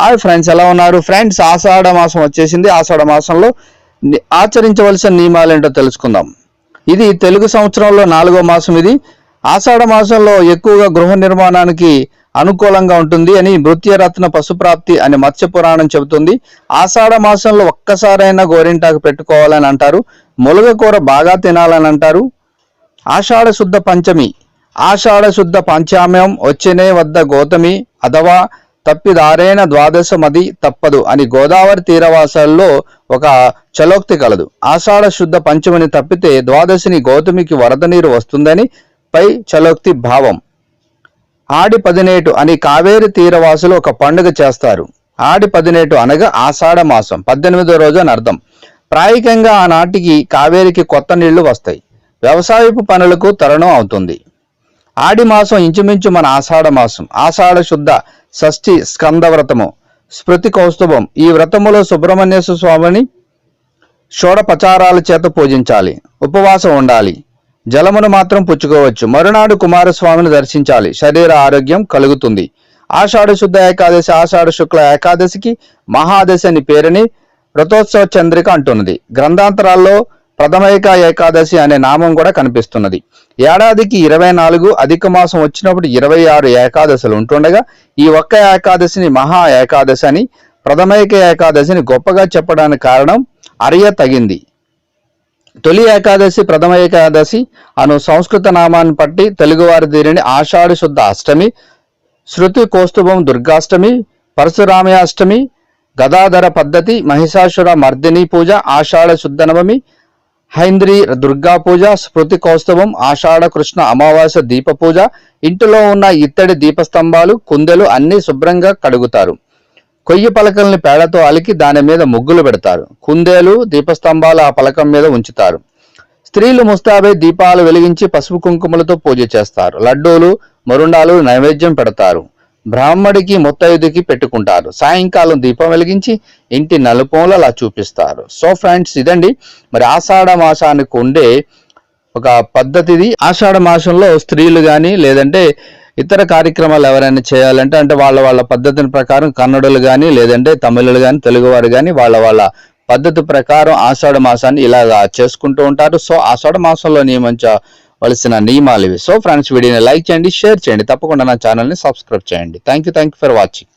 Hi friends ఎలా ఉన్నారు? Friends ఆషాఢ మాసం వచ్చేసింది. ఆషాఢ మాసంలో ఆచరించవలసిన నియమాలు ఏంటో తెలుసుకుందాం. ఇది తెలుగు సంవత్సరంలో నాలుగో మాసం ఇది. ఆషాఢ మాసంలో ఎక్కువగా గృహ నిర్మాణానికి అనుకూలంగా ఉంటుంది అని మృత్యరత్న పశుప్రాప్తి అని మత్స్య పురాణం చెబుతుంది. ఆషాఢ మాసంలో ఒక్కసారైనా గోరింటాకు పెట్టుకోవాలని అంటారు. ములగకూర బాగా తినాలని అంటారు. ఆషాఢ శుద్ధ పంచమి. ఆషాఢ శుద్ధ పంచామ్యం వచ్చినే వద్ద గౌతమి అథవా తప్పిదారైన ద్వాదశమది తప్పదు అని గోదావరి తీరవాసాల్లో ఒక చలోక్తి కలదు. ఆషాఢ శుద్ధ పంచమిని తప్పితే ద్వాదశిని గౌతమికి వరద నీరు వస్తుందని పై చలోక్తి భావం. ఆడి పదినేటు అని కావేరి తీరవాసులు ఒక పండుగ చేస్తారు. ఆడి పదినేటు అనగా ఆషాఢ మాసం పద్దెనిమిదో రోజు అని అర్థం. ప్రాయికంగా ఆనాటికి కావేరికి కొత్త నీళ్ళు వస్తాయి. వ్యవసాయపు పనులకు తరుణం అవుతుంది. ఆడి మాసం ఇంచుమించు మన ఆషాఢ మాసం. ఆషాఢ శుద్ధ షష్ఠి స్కంద వ్రతము స్మృతి కౌస్తుభం. ఈ వ్రతములో సుబ్రహ్మణ్యేశ్వర స్వామిని షోడపచారాల చేత పూజించాలి. ఉపవాసం ఉండాలి. జలమును మాత్రం పుచ్చుకోవచ్చు. మరునాడు కుమారస్వామిని దర్శించాలి. శరీర ఆరోగ్యం కలుగుతుంది. ఆషాఢ శుద్ధ ఏకాదశి ఆషాఢ శుక్ల ఏకాదశికి మహాదశి అని పేరుని రథోత్సవ చంద్రిక అంటున్నది. గ్రంథాంతరాల్లో ప్రథమైక ఏకాదశి అనే నామం కూడా కనిపిస్తున్నది. ఏడాదికి ఇరవై నాలుగు అధిక మాసం వచ్చినప్పుడు ఇరవై ఆరు ఏకాదశులు ఉంటుండగా ఈ ఒక్క ఏకాదశిని మహా ఏకాదశి అని ప్రథమైక ఏకాదశిని గొప్పగా చెప్పడానికి కారణం అరియ తగింది తొలి ఏకాదశి ప్రథమ ఏకాదశి అను సంస్కృత నామాన్ని పట్టి తెలుగువారి దీనిని ఆషాఢ శుద్ధ అష్టమి శృతి కోస్తుభం దుర్గాష్టమి పరశురామయాష్టమి గదాధర పద్ధతి మహిషాసుర మర్దిని పూజ ఆషాఢ శుద్ధ నవమి హైంద్రి దుర్గా పూజ స్మృతి కౌస్తవం ఆషాఢ కృష్ణ అమావాస్య దీప పూజ ఇంటిలో ఉన్న ఇత్తడి దీపస్తంభాలు కుందెలు అన్ని శుభ్రంగా కడుగుతారు. కొయ్యి పలకల్ని పేడతో అలికి దాని మీద ముగ్గులు పెడతారు. కుందేలు దీపస్తంభాలు ఆ పలకం మీద ఉంచుతారు. స్త్రీలు ముస్తాబై దీపాలు వెలిగించి పసుపు కుంకుమలతో పూజ చేస్తారు. లడ్డూలు మరుండాలు నైవేద్యం పెడతారు. బ్రాహ్మడికి ముత్తైదుకి పెట్టుకుంటారు. సాయంకాలం దీపం వెలిగించి ఇంటి నలుపంలో అలా చూపిస్తారు. సో ఫ్రెండ్స్ ఇదండి. మరి ఆషాఢ మాసానికి ఉండే ఒక పద్ధతిది. ఆషాఢ మాసంలో స్త్రీలు కానీ లేదంటే ఇతర కార్యక్రమాలు ఎవరైనా చేయాలంటే అంటే వాళ్ళ వాళ్ళ పద్ధతిని ప్రకారం కన్నడలు కానీ లేదంటే తమిళులు కానీ తెలుగువారు కానీ వాళ్ళ వాళ్ళ పద్ధతి ప్రకారం ఆషాఢ మాసాన్ని ఇలాగా చేసుకుంటూ ఉంటారు. సో ఆషాఢ మాసంలో నియమించవలసిన నియమాలు ఇవి. సో ఫ్రెండ్స్ వీడియోని లైక్ చేయండి షేర్ చేయండి. తప్పకుండా నా ఛానల్ని సబ్స్క్రైబ్ చేయండి. Thank you thank you for watching